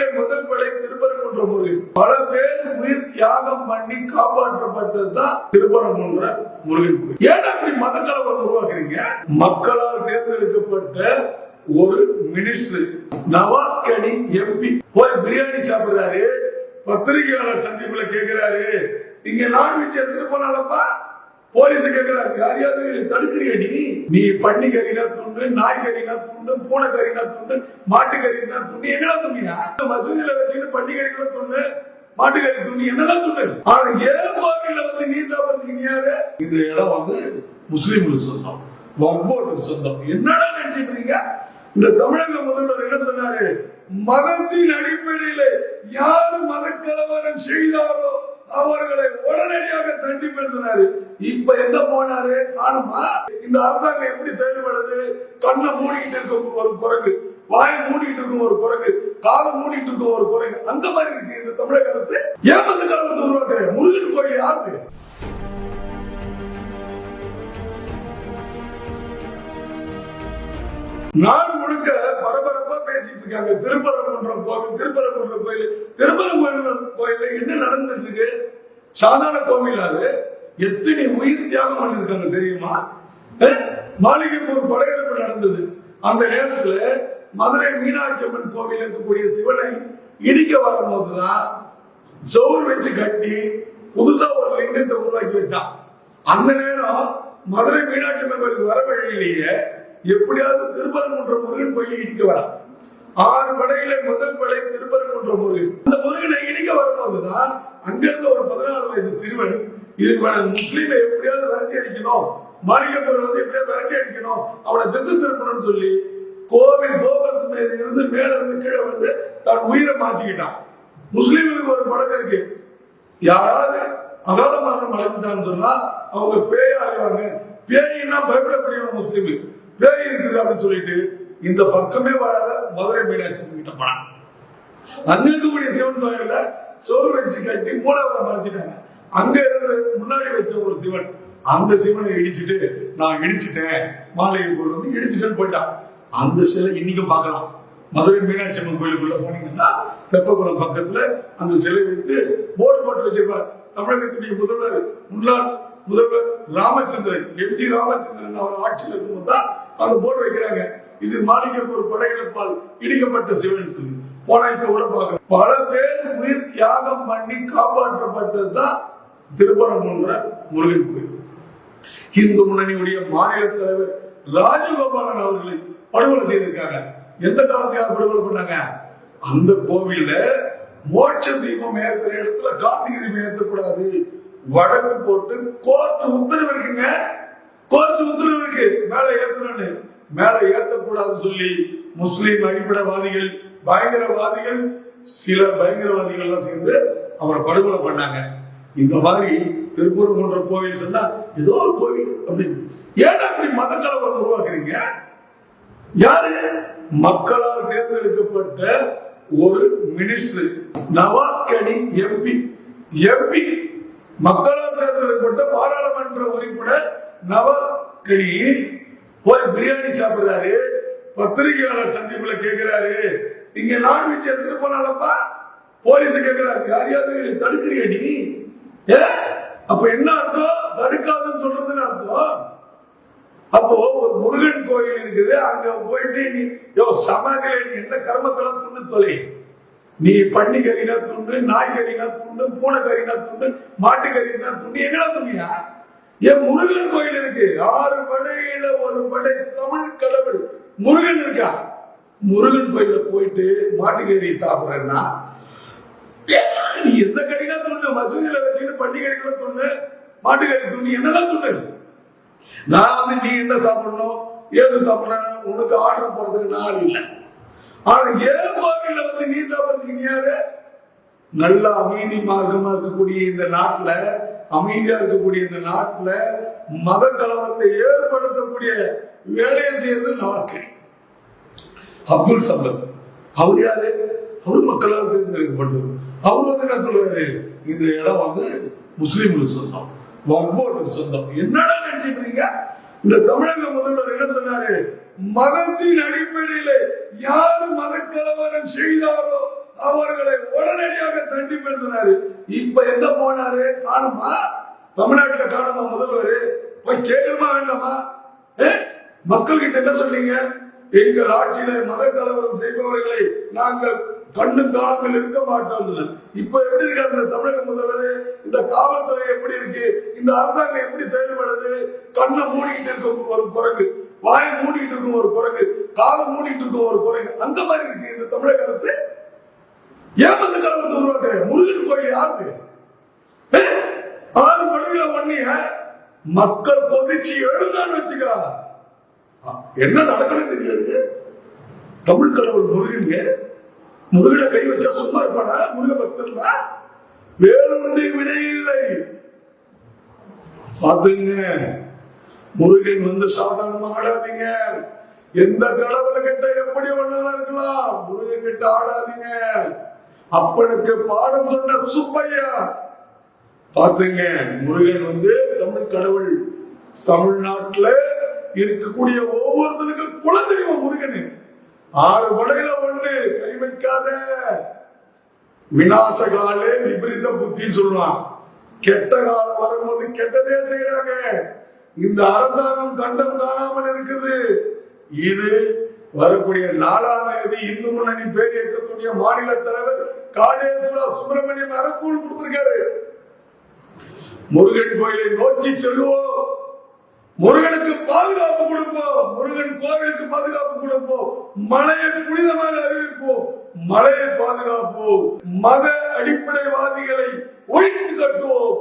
படையில முதல் படை திருப்பரங்குன்ற முருகன் பல பேர் உயிர் தியாகம் பண்ணி காப்பாற்றப்பட்டதுதான் திருப்பரங்குன்ற முருகன் கோயில். ஏன்னா அப்படி மத கலவரம் உருவாக்குறீங்க? மக்களால் தேர்ந்தெடுக்கப்பட்ட ஒரு மினிஸ்டர் நவாஸ் கனி எம்பி போய் பிரியாணி சாப்பிடுறாரு. பத்திரிகையாளர் சந்திப்புல கேக்குறாரு. இங்க நான்வெஜ் எடுத்துட்டு போனாலப்பா? போலீஸ் கேக்குறாரு. யாரையாவது தடுக்கிறிய நீ. நீ பன்னி கறினா துண்டு நாய் கறினா துண்டு பூனை கறினா துண்டு மாட்டு கறினா துண்டு. எங்கடா துணியா மசூதியில வச்சுட்டு பன்னி கறினா துண்டு கறி துணி என்னடா துண்டு? ஆனா ஏன் கோவில்ல வந்து நீ சாப்பிடுறதுக்கு யாரு? இந்த இடம் வந்து முஸ்லீம்களுக்கு சொந்தம் வர்போட்டுக்கு சொந்தம். என்னடா நினைச்சிட்டு இருக்கீங்க? இந்த தமிழக முதல்வர் என்ன சொன்னாரு? மதத்தின் அடிப்படையில் யாரு மத கலவரம் செய்தாரோ அவர்களை உடனடியாக தண்டிப்பேன் இப்ப எங்க போனாரு? காணுமா? இந்த அரசாங்கம் எப்படி செயல்படுது? கண்ணை மூடிக்கிட்டு இருக்கும் ஒரு குரங்கு. வாயை மூடிட்டு இருக்கும் ஒரு குரங்கு. காதை மூடிட்டு இருக்கும் ஒரு குரங்கு. அந்த மாதிரி இருக்கு இந்த தமிழக அரசு. ஏன் கலவரத்தை உருவாக்குறேன் முருகன் கோயில் யாருக்கு? நாடு முழுக்க பரபரப்பா பேசிட்டு இருக்காங்க. திருப்பரங்குன்றம் கோவில் திருப்பரங்குன்றம் கோயில். திருப்பரங்குன்றம் கோயில்ல என்ன நடந்துட்டு இருக்கு? சாதாரண கோவில் எத்தனை உயிர் தியாகம் பண்ணிருக்காங்க தெரியுமா? மாளிகைப்பூர் படையெடுப்பு நடந்தது. அந்த நேரத்துல மதுரை மீனாட்சி அம்மன் கோவில் இருக்கக்கூடிய சிவனை இடிக்க வரும்போதுதான் சோறு வச்சு கட்டி புதுசா ஒரு லிங்கத்தை உருவாக்கி வச்சான். அந்த நேரம் மதுரை மீனாட்சி அம்மன் கோயிலுக்கு வர வழியிலேயே எப்படியாவது திருப்பரங்குன்ற முருகன் கோயிலை இடிக்க வரான். ஆறு படையில முதல் படை திருப்பரங்குன்ற முருகன். அந்த வரும்போதுதான் அங்கிருந்து ஒரு பதினாலு வயது சிறுவன் இது முஸ்லீமை எப்படியாவது விரட்டி அடிக்கணும் மாளிகைப்புறம் வந்து எப்படியாவது விரட்டி அடிக்கணும் அவனை திசை திருப்பணும்னு சொல்லி கோவில் கோபுரத்து மீது இருந்து மேல இருந்து கீழே வந்து தன் உயிரை மாற்றிக்கிட்டான். முஸ்லீம்களுக்கு ஒரு பழக்கம் இருக்கு. யாராவது அகால மரணம் அடைஞ்சிட்டான்னு சொன்னா அவங்க பேய அடைவாங்க. பேயின்னா பயப்படக்கூடியவங்க முஸ்லீம் பேய் இருக்குது அப்படின்னு சொல்லிட்டு இந்த பக்கமே வராத மதுரை மீனாட்சி கிட்ட போனாங்க அங்க இருக்கக்கூடிய சிவன் கோயில்ல சோறு வச்சு கட்டி மூலவரை மறைச்சிட்டாங்க அங்க இருந்து முன்னாடி வச்ச ஒரு சிவன் அந்த சிவனை இடிச்சுட்டு நான் இடிச்சிட்டேன் மாலையை கோயில் வந்து இடிச்சிட்டேன்னு போயிட்டான். அந்த சிலை இன்னைக்கு பார்க்கலாம். மதுரை மீனாட்சி அம்மன் கோயிலுக்குள்ள போனீங்கன்னா தெப்பகுளம் பக்கத்துல அந்த சிலை வைத்து போர்டு போட்டு வச்சிருப்பார். தமிழகத்துடைய முதல்வர் முன்னாள் முதல்வர் ராமச்சந்திரன் எம் ஜி ராமச்சந்திரன் அவர் ஆட்சியில் இருக்கும்போது தான் அந்த போர்டு வைக்கிறாங்க. இது மாளிகைப்பூர் படையெடுப்பால் இடிக்கப்பட்ட சிவன் சொல்லி. போனா இப்ப கூட பார்க்கலாம் பல பேர் உயிர் தியாகம் பண்ணி காப்பாற்றப்பட்டதுதான் திருப்பரங்குன்ற முருகன் கோயில். இந்து முன்னணியுடைய மாநில தலைவர் ராஜகோபாலன் அவர்களை படுகொலை செய்திருக்காங்க. எந்த காரணத்துக்காக படுகொலை பண்ணாங்க? அந்த கோவில்ல மோட்ச தீபம் ஏத்துற இடத்துல கார்த்திகை தீபம் ஏற்றக்கூடாது வழக்கு போட்டு கோர்ட்டு உத்தரவு இருக்குங்க. கோர்ட்டு உத்தரவு இருக்கு. மேல ஏத்தணும்னு. மேல ஏத்தக்கூடாதுன்னு சொல்லி முஸ்லீம் அடிப்படைவாதிகள் பயங்கரவாதிகள் சில பயங்கரவாதிகள் எல்லாம் சேர்ந்து அவரை படுகொலை பண்ணாங்க. இந்த மாதிரி திருப்பூர் போன்ற கோவில் சொன்னா ஏதோ ஒரு கோவில் அப்படின்னு. ஏன் அப்படி மத கலவரம் உருவாக்குறீங்க? யாரு? மக்களால் தேர்ந்தெடுக்கப்பட்ட ஒரு மினிஸ்டர் நவாஸ் கனி எம்பி எம்பி மக்களால் தேர்ந்தெடுக்கப்பட்ட பாராளுமன்ற உறுப்பினர் நவாஸ் கனி. போய் பிரியாணி சாப்பிடுறாரு பத்திரிகையாளர் சந்திப்புல கேக்குறாரு. இங்க நான்வெஜ் எடுத்துட்டு போனாலப்பா போலீஸ் கேக்குறாரு. யாரையாவது தடுக்கிறீங்க நீ? ஏ? அப்ப என்ன அர்த்தம்? தடுக்காதுன்னு சொல்றதுன்னு அர்த்தம்? அப்போ ஒரு முருகன் கோயில் இருக்குது அங்க போயிட்டு நீ யோ சமாதியில நீ என்ன கர்மத்தெல்லாம் துண்டு தொலை? நீ பண்ணி கறினா துண்டு நாய் கறினா துண்டு பூனை கறினா துண்டு மாட்டு கறினா துண்டு எங்கடா துணியா என் முருகன் கோயில் இருக்கு. ஆறு படையில ஒரு படை தமிழ் கடவுள். முருகன் இருக்கா? முருகன் கோயில போயிட்டு மாட்டுக்கறி சாப்பிடுறேன்னா நீ எந்த கறினா துண்ணு? மசூதியில வச்சுட்டு பண்டிகை கூட மாட்டுக்கறி துண்ணு. என்னடா துண்ணு? நான் வந்து நீ என்ன சாப்பிடணும்? ஏது சாப்பிடணும்? உனக்கு ஆர்டர் போறதுக்கு நான் இல்லை. ஆனா ஏன் கோவில்ல வந்து நீ சாப்பிடுறதுக்கு நீ யாரு? நல்ல அமைதி மார்க்கமா இருக்கக்கூடிய இந்த நாட்டுல அமைதியா இருக்கக்கூடிய இந்த நாட்டுல மத கலவரத்தை ஏற்படுத்தக்கூடிய வேலையை செய்யறது நவாஸ்கரி. அப்துல் சம்பத் அவர் யாரு? அவர் மக்களால் தேர்ந்தெடுக்கப்பட்டவர். அவர் வந்து என்ன சொல்றாரு? இந்த இடம் வந்து முஸ்லீம்களுக்கு சொந்தம் வர்போட்டுக்கு சொந்தம். என்னடா நினைச்சிட்டு இருக்கீங்க? இந்த தமிழக முதல்வர் என்ன சொன்னாரு? மதத்தின் அடிப்படையில் யார் மத கலவரம் செய்தாரோ அவர்களை உடனடியாக தண்டிப்பேன் சொன்னாரு இப்ப எங்க போனாரு? காணுமா? தமிழ்நாட்டுல காணுமா முதல்வர்? போய் கேட்கணுமா வேண்டாமா? மக்கள்கிட்ட என்ன சொன்னீங்க எங்கள் ஆட்சியில மத கலவரம் செய்பவர்களை நாங்கள் கண்ணு காணாமல் இருக்க மாட்டோம் இப்ப எப்படி இருக்கு அந்த தமிழக முதல்வர்? இந்த காவல்துறை எப்படி இருக்கு? இந்த அரசாங்கம் எப்படி செயல்படுது? கண்ணை மூடிக்கிட்டு இருக்கும் ஒரு குரங்கு வாயை மூடிக்கிட்டு இருக்கும் ஒரு குரங்கு காதை மூடிக்கிட்டு இருக்கும் ஒரு குரங்கு. அந்த மாதிரி இருக்கு இந்த தமிழக அரசு. ஏன் அந்த கலவரத்தை உருவாக்குற முருகன் கோயில் யாருக்கு? ஆறு மணியில பண்ணிய மக்கள் கொதிச்சு எழுந்தான்னு வச்சுக்கா. என்ன நடக்கணும் தெரியாது. தமிழ் கடவுள் முருகன் முருகனை கை வச்சா சும்மா இருப்பானா? முருக பக்தர்னா வேறொன்று வினை இல்லை. பாத்துங்க முருகன் வந்து சாதாரணமா ஆடாதீங்க. எந்த கடவுள் கிட்ட எப்படி ஒண்ணாலும் இருக்கலாம்? முருகன் கிட்ட ஆடாதீங்க. அப்பனுக்கு பாடம் சொன்ன சுப்பையா. பாத்துங்க முருகன் வந்து தமிழ் கடவுள். தமிழ்நாட்டுல இருக்கக்கூடிய ஒவ்வொருத்தனுக்கும் குலதெய்வம் முருகன். ஆறு படையில ஒண்ணு கை வைக்காத. விநாசகாலே விபரீத புத்தின்னு சொல்லுவான். கெட்ட காலம் வரும்போது கெட்டதே செய்யறாங்க இந்த அரசாங்கம் தண்டம் காணாமல் இருக்குது. இது வரக்கூடிய நாலாம் தேதி இந்து முன்னணி பேர் இயக்கக்கூடிய மாநில தலைவர் காடேஸ்வரா சுப்பிரமணியம் அரக்கூல் கொடுத்திருக்காரு. முருகன் கோயிலை நோக்கி செல்வோம் முருகனுக்கு பாதுகாப்பு கொடுப்போம். முருகன் கோவிலுக்கு பாதுகாப்பு கொடுப்போம். மலையை புனிதமாக அறிவிப்போம். மலையை பாதுகாப்போம். மத அடிப்படைவாதிகளை ஒழித்து கட்டுவோம்.